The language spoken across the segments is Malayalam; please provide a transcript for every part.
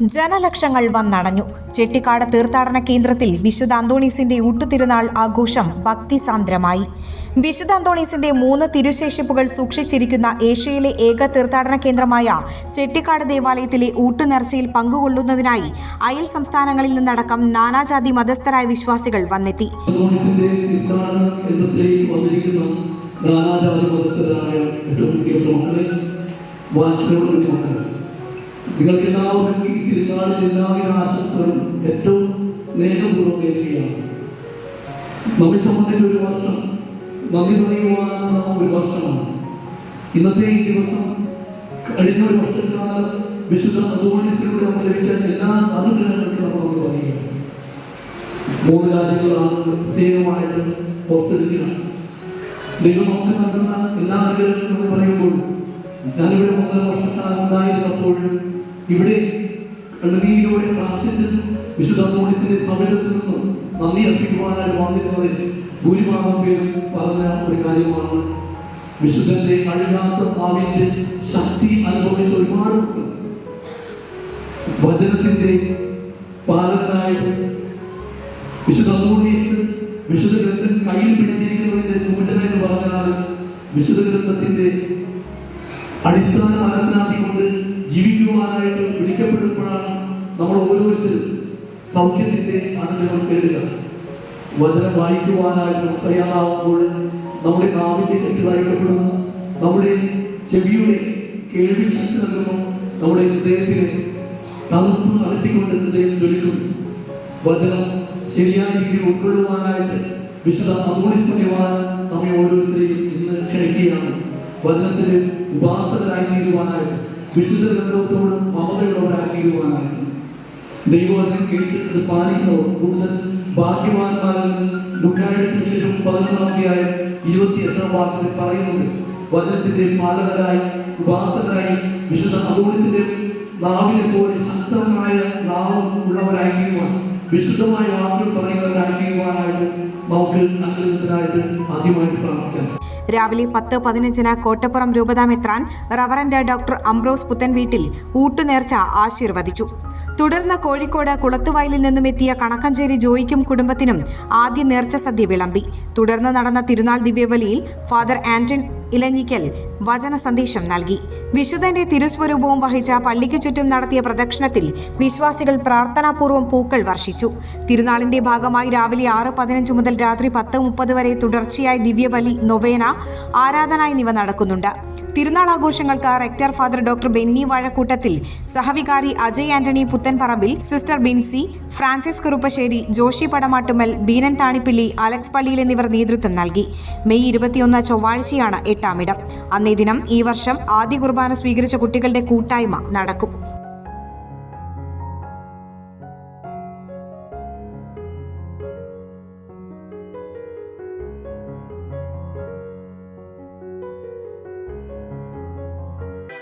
ജനലക്ഷങ്ങൾ വന്നടഞ്ഞു. ചെട്ടിക്കാട് തീർത്ഥാടന കേന്ദ്രത്തിൽ വിശുദ്ധ അന്തോണീസിന്റെ ഊട്ടുതിരുനാൾ ആഘോഷം ഭക്തിസാന്ദ്രമായി. വിശുദ്ധ അന്തോണീസിന്റെ മൂന്ന് തിരുശേഷിപ്പുകൾ സൂക്ഷിച്ചിരിക്കുന്ന ഏഷ്യയിലെ ഏക തീർത്ഥാടന കേന്ദ്രമായ ചെട്ടിക്കാട് ദേവാലയത്തിലെ ഊട്ടുനേർച്ചയിൽ പങ്കുകൊള്ളുന്നതിനായി അയൽ സംസ്ഥാനങ്ങളിൽ നിന്നടക്കം നാനാജാതി മതസ്ഥരായ വിശ്വാസികൾ വന്നെത്തി. നിങ്ങൾക്ക് എല്ലാവർക്കും ഈ തിരുനാളിൽ എല്ലാവിധ ആശംസകളും ഏറ്റവും സ്നേഹപൂർവം നേരുകയാണ്. നമ്മെ സംബന്ധിച്ച ഒരു വർഷം. നന്ദി പറയുവാനുള്ള ഒരു വർഷമാണ്. ഇന്നത്തെ ഈ ദിവസം കഴിഞ്ഞ ഒരു വർഷക്കാലം വിശുദ്ധ അന്തോണീസിലൂടെ നമ്മൾ ലഭിച്ച എല്ലാ അനുഗ്രഹങ്ങൾക്കും നമ്മൾ നമ്മൾ പറയുകയാണ്. മൂന്ന് കാര്യങ്ങളാണ് പ്രത്യേകമായിട്ട് ഓർത്തെടുക്കുന്നത് ദൈവം നമുക്ക് നൽകുന്ന എല്ലാ അനുഗ്രഹങ്ങളും പറയുമ്പോൾ ഞാനിവിടെ മൂന്നര വർഷക്കാലം ഉണ്ടായിരുന്നപ്പോഴും ഇവിടെ കണ്ണുനീരോടെ പ്രാർത്ഥിച്ച് വിശുദ്ധ പോലീസിന്റെ സമരത്തിൽ നിന്നും നന്ദി അർപ്പിക്കുവാനായി വന്നിരുന്നതിൽ ഭൂരിഭാഗം പേരും പറഞ്ഞ ഒരു കാര്യമാണ്. വിശുദ്ധന്റെ അഴുകാത്ത ഭാവിന്റെ ശക്തി അനുഭവിച്ച ഒരുപാട് വചനത്തിന്റെ പാലകനായിട്ട് വിശുദ്ധ പോലീസ് വിശുദ്ധ ഗ്രന്ഥം കയ്യിൽ പിടിച്ചിരിക്കുന്നതിന്റെ സൂചന എന്ന് പറഞ്ഞാൽ വിശുദ്ധ ഗ്രന്ഥത്തിന്റെ അടിസ്ഥാനം മനസ്സിലാക്കിക്കൊണ്ട് ജീവിക്കുവാനായിട്ട് വിളിക്കപ്പെടുമ്പോഴാണ് നമ്മൾ ഓരോരുത്തരും സൗഖ്യത്തിന്റെ അനുഗ്രഹം കേൾക്കുക. വചനം വായിക്കുവാനായിട്ട് തയ്യാറാവുമ്പോൾ നമ്മുടെ നാവിന്റെ കെട്ടിലായിക്കപ്പെടുന്നു നമ്മുടെ ചെവിയുടെ കേൾവി ശക്തി നൽകുന്നു. നമ്മുടെ ഹൃദയത്തിന് തണുപ്പ് നടത്തിക്കൊണ്ട് ഹൃദയം ജ്വലിക്കുന്നു. വചനം ശരിയായ രീതിയിൽ ഉൾക്കൊള്ളുവാനായിട്ട് വിശുദ്ധ അമൂലിസ്മര്യവാൻ നമ്മെ ഓരോരുത്തരെയും ഇന്ന് ക്ഷണിക്കുകയാണ്. വചനത്തിന് ഉപാസകരായി തീരുവാനായിട്ട് വിശുദ്ധ ബന്ധത്തോടും മമതയുള്ളവരായി തീരുവാനായിട്ട് ദൈവവചനം കേട്ടിട്ട് പാലിക്കുന്നവർ കൂടുതൽ ഭാഗ്യവാന്മാരെന്ന് ലുക്കായുടെ സുവിശേഷം പതിനൊന്നാം അധ്യായം ഇരുപത്തി എട്ടാം വാക്യത്തിൽ പറയുന്നത് വചനത്തിന്റെ പാലകരായി ഉപാസകരായി വിശുദ്ധ അമൂലിസിന്റെ നാവിനെ പോലെ ശക്തമായ നാവും ഉള്ളവരായിരിക്കുവാൻ വിശുദ്ധമായ വാക്കുകൾ പറയുന്നവരായിരിക്കുവാനായിട്ട് നമുക്ക് അനുഗ്രഹത്തിനായിട്ട് ആദ്യമായിട്ട് പ്രാർത്ഥിക്കാം. രാവിലെ പത്ത് പതിനഞ്ചിന് കോട്ടപ്പുറം രൂപതാമെത്രാൻ reverend doctor Ambrose Puthenveettil ഊട്ടുനേർച്ച ആശീർവദിച്ചു. തുടർന്ന് കോഴിക്കോട് കുളത്തുവയലിൽ നിന്നും എത്തിയ കണക്കഞ്ചേരി ജോയിക്കും കുടുംബത്തിനും ആദ്യ നേർച്ച സദ്യ വിളമ്പി. തുടർന്ന് നടന്ന തിരുനാൾ ദിവ്യവലിയിൽ ഫാദർ ആന്റൺ ഇലഞ്ഞിക്കൽ വചന സന്ദേശം നൽകി. വിശുദ്ധന്റെ തിരുസ്വരൂപവും വഹിച്ച പള്ളിക്ക് ചുറ്റും നടത്തിയ പ്രദക്ഷിണത്തിൽ വിശ്വാസികൾ പ്രാർത്ഥനാപൂർവം പൂക്കൾ വർഷിച്ചു. തിരുനാളിന്റെ ഭാഗമായി രാവിലെ ആറ് പതിനഞ്ച് മുതൽ രാത്രി പത്ത് മുപ്പത് വരെ തുടർച്ചയായി ദിവ്യബലി നൊവേന ആരാധന എന്നിവ നടക്കുന്നുണ്ട്. തിരുനാൾ ആഘോഷങ്ങൾക്ക് rector father doctor Benny Vazhakkoottathil സഹവികാരി Ajay Antony Puthenparambil sister Binsy Francis Kuruppassery Joshy Padamattumal Beenan Thanippilly Alex Palliyil എന്നിവർ നേതൃത്വം നൽകി. മെയ് ഇരുപത്തിയൊന്ന് ചൊവ്വാഴ്ചയാണ് എട്ടാമിടം അന്നേ ദിനം ഈ വർഷം ആദ്യ കുർബാന സ്വീകരിച്ച കുട്ടികളുടെ കൂട്ടായ്മ നടക്കും.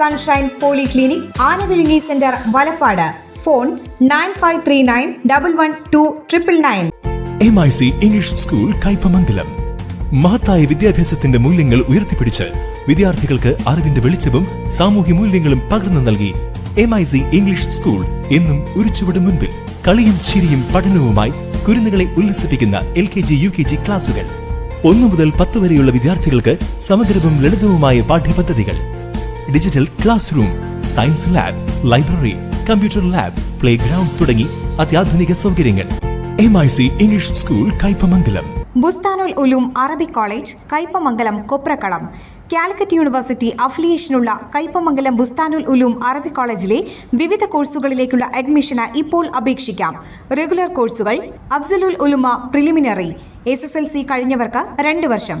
Sunshine polyclinic Anavizhungi centre Valappad. Phone nine five three nine double one two triple nine. M I C English school Kaipamangalam മഹത്തായ വിദ്യാഭ്യാസത്തിന്റെ മൂല്യങ്ങൾ ഉയർത്തിപ്പിടിച്ച് വിദ്യാർത്ഥികൾക്ക് അറിവിന്റെ വെളിച്ചവും സാമൂഹ്യ മൂല്യങ്ങളും പകർന്നു നൽകി M I C English school എന്നും ഒരു ചുവട് മുൻപിൽ കളിയും ചിരിയും പഠനവുമായി കുരുന്നുകളെ ഉല്ലസിപ്പിക്കുന്ന L K G U K G ക്ലാസുകൾ. ഒന്നു മുതൽ പത്ത് വരെയുള്ള വിദ്യാർത്ഥികൾക്ക് സമഗ്രവും ലളിതവുമായ പാഠ്യപദ്ധതികൾ. Digital classroom science lab library computer lab playground തുടങ്ങി അത്യാധുനിക സൗകര്യങ്ങൾ. M I C English school Kaipamangalam. Bustanul Uloom Arabic college Kaipamangalam Koprakkalam. Calicut university അഫിലിയേഷനുള്ള Kaipamangalam Bustanul Uloom അറബി കോളേജിലെ വിവിധ കോഴ്സുകളിലേക്കുള്ള അഡ്മിഷന് ഇപ്പോൾ അപേക്ഷിക്കാം. റെഗുലർ കോഴ്സുകൾ Afzalul Ulama preliminary S S L C കഴിഞ്ഞവർക്ക് രണ്ട് വർഷം.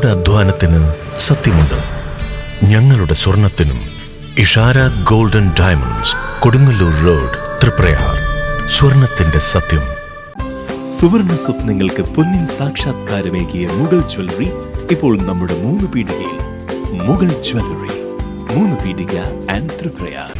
നിങ്ങളുടെ അധ്വാനത്തിന് സത്യമുണ്ട്. ഞങ്ങളുടെ സ്വർണത്തിനും Ishara golden diamonds Kodungallur road Thriprayar സ്വർണത്തിന്റെ സത്യം. സുവർണ സ്വപ്നങ്ങൾക്ക് പൊന്നിൻ സാക്ഷാത്കാരമേകിയ മുഗൾ ജ്വല്ലറി ഇപ്പോൾ നമ്മുടെ മൂന്ന് പീടികയിൽ. മുഗൾ ജ്വല്ലറി മൂന്ന് പീടിക ആൻഡ് ത്രിപ്രയാർ